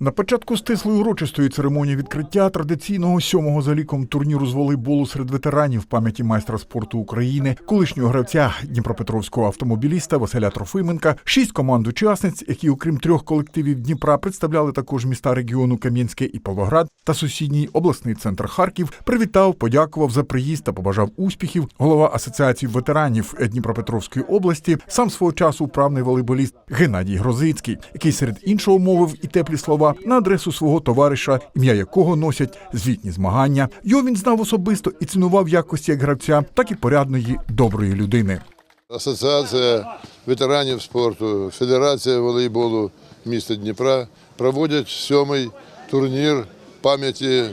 На початку стислої урочистої церемонії відкриття традиційного сьомого за ліком турніру з волейболу серед ветеранів пам'яті майстра спорту України, колишнього гравця Дніпропетровського автомобіліста Василя Трофименка, шість команд учасниць, які, окрім трьох колективів Дніпра, представляли також міста регіону Кам'янське і Павлоград та сусідній обласний центр Харків, привітав, подякував за приїзд та побажав успіхів. Голова асоціації ветеранів Дніпропетровської області, сам свого часу вправний волейболіст Геннадій Грозицький, який серед іншого мовив і теплі слова на адресу свого товариша, ім'я якого носять звітні змагання. Його він знав особисто і цінував якості як гравця, так і порядної доброї людини. Асоціація ветеранів спорту, Федерація волейболу міста Дніпра проводять сьомий турнір пам'яті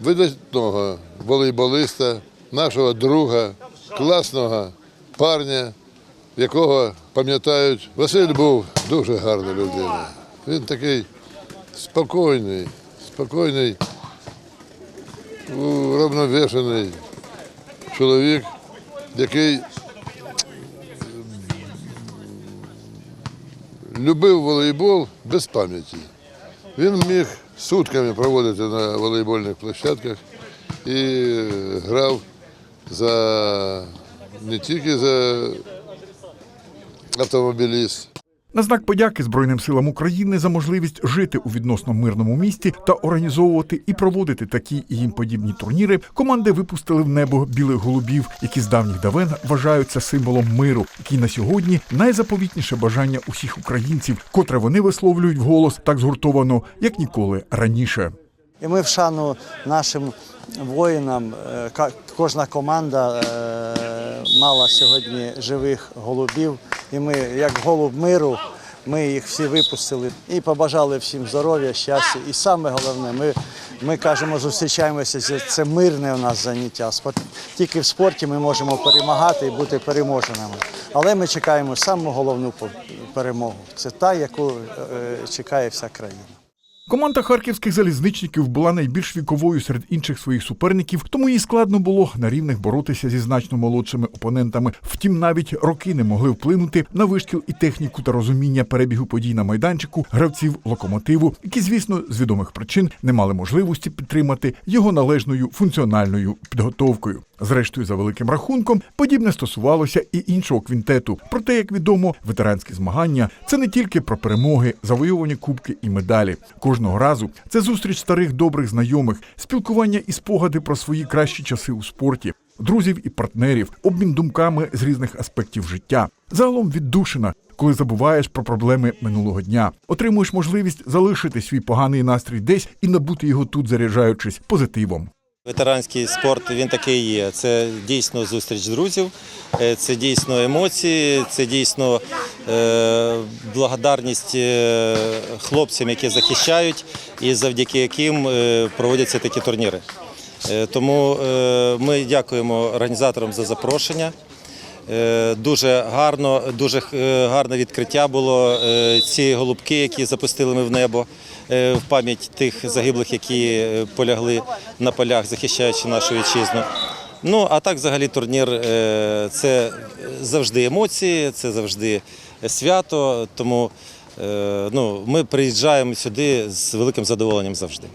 видатного волейболиста, нашого друга, класного парня, якого пам'ятають. Василь був дуже гарна людина. Він такий спокійний, спокійний, уравновешений чоловік, який любив волейбол без пам'яті. Він міг сутками проводити на волейбольних площадках і грав за не тільки за автомобіліст, На знак подяки Збройним силам України за можливість жити у відносно мирному місті та організовувати і проводити такі і їм подібні турніри, команди випустили в небо білих голубів, які з давніх давен вважаються символом миру, який на сьогодні найзаповітніше бажання усіх українців, котре вони висловлюють вголос так згуртовано, як ніколи раніше. І ми в шану нашим воїнам. е, Кожна команда е, мала сьогодні живих голубів. І ми, як голуб миру, ми їх всі випустили і побажали всім здоров'я, щастя. І саме головне, ми, ми кажемо, зустрічаємося. це- мирне у нас заняття. Тільки в спорті ми можемо перемагати і бути переможеними. Але ми чекаємо саму головну перемогу. Це та, яку е, чекає вся країна. Команда харківських залізничників була найбільш віковою серед інших своїх суперників, тому їй складно було на рівних боротися зі значно молодшими опонентами. Втім, навіть роки не могли вплинути на вишкіл і техніку та розуміння перебігу подій на майданчику гравців локомотиву, які, звісно, з відомих причин не мали можливості підтримати його належною функціональною підготовкою. Зрештою, за великим рахунком, подібне стосувалося і іншого квінтету. Проте, як відомо, ветеранські змагання це не тільки про перемоги, завоювані кубки і медалі. Кожного разу це зустріч старих добрих знайомих, спілкування і спогади про свої кращі часи у спорті, друзів і партнерів, обмін думками з різних аспектів життя. Загалом віддушина, коли забуваєш про проблеми минулого дня, отримуєш можливість залишити свій поганий настрій десь і набути його тут, заряджаючись позитивом. Ветеранський спорт він такий є. Це дійсно зустріч друзів, е, це дійсно емоції, це дійсно е, благодарність е, хлопцям, які захищають, і завдяки яким проводяться такі турніри. Тому ми дякуємо організаторам за запрошення. Е, Дуже гарно, дуже е, гарне відкриття було. Е, Ці голубки, які запустили ми в небо в пам'ять тих загиблих, які полягли на полях, захищаючи нашу вітчизну. Ну а так, взагалі, турнір це завжди емоції, це завжди свято. Тому ну, ми приїжджаємо сюди з великим задоволенням завжди.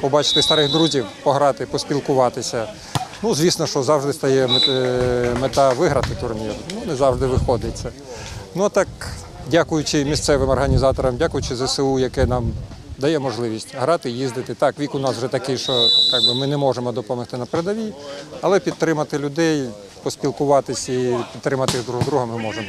побачити старих друзів, пограти, поспілкуватися. Ну, звісно, що завжди стає е, мета виграти турнір. Ну, не завжди виходить це. Ну, так, дякуючи місцевим організаторам, дякуючи ЗСУ, яке нам дає можливість грати, їздити. Так, вік у нас вже такий, що як би, ми не можемо допомогти на передовій, але підтримати людей, поспілкуватися і підтримати друг друга ми можемо.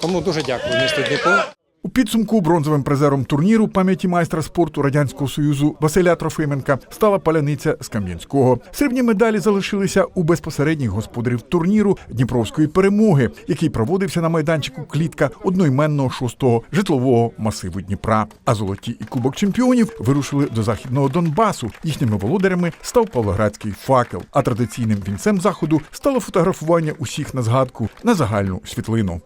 Тому дуже дякую місту Дніпро. У підсумку бронзовим призером турніру пам'яті майстра спорту Радянського Союзу Василя Трофименка стала паляниця з Кам'янського. Срібні медалі залишилися у безпосередніх господарів турніру Дніпровської перемоги, який проводився на майданчику клітка одноіменного шостого житлового масиву Дніпра. А золоті і кубок чемпіонів вирушили до західного Донбасу. Їхніми володарями став Павлоградський факел. А традиційним вінцем заходу стало фотографування усіх на згадку на загальну світлину.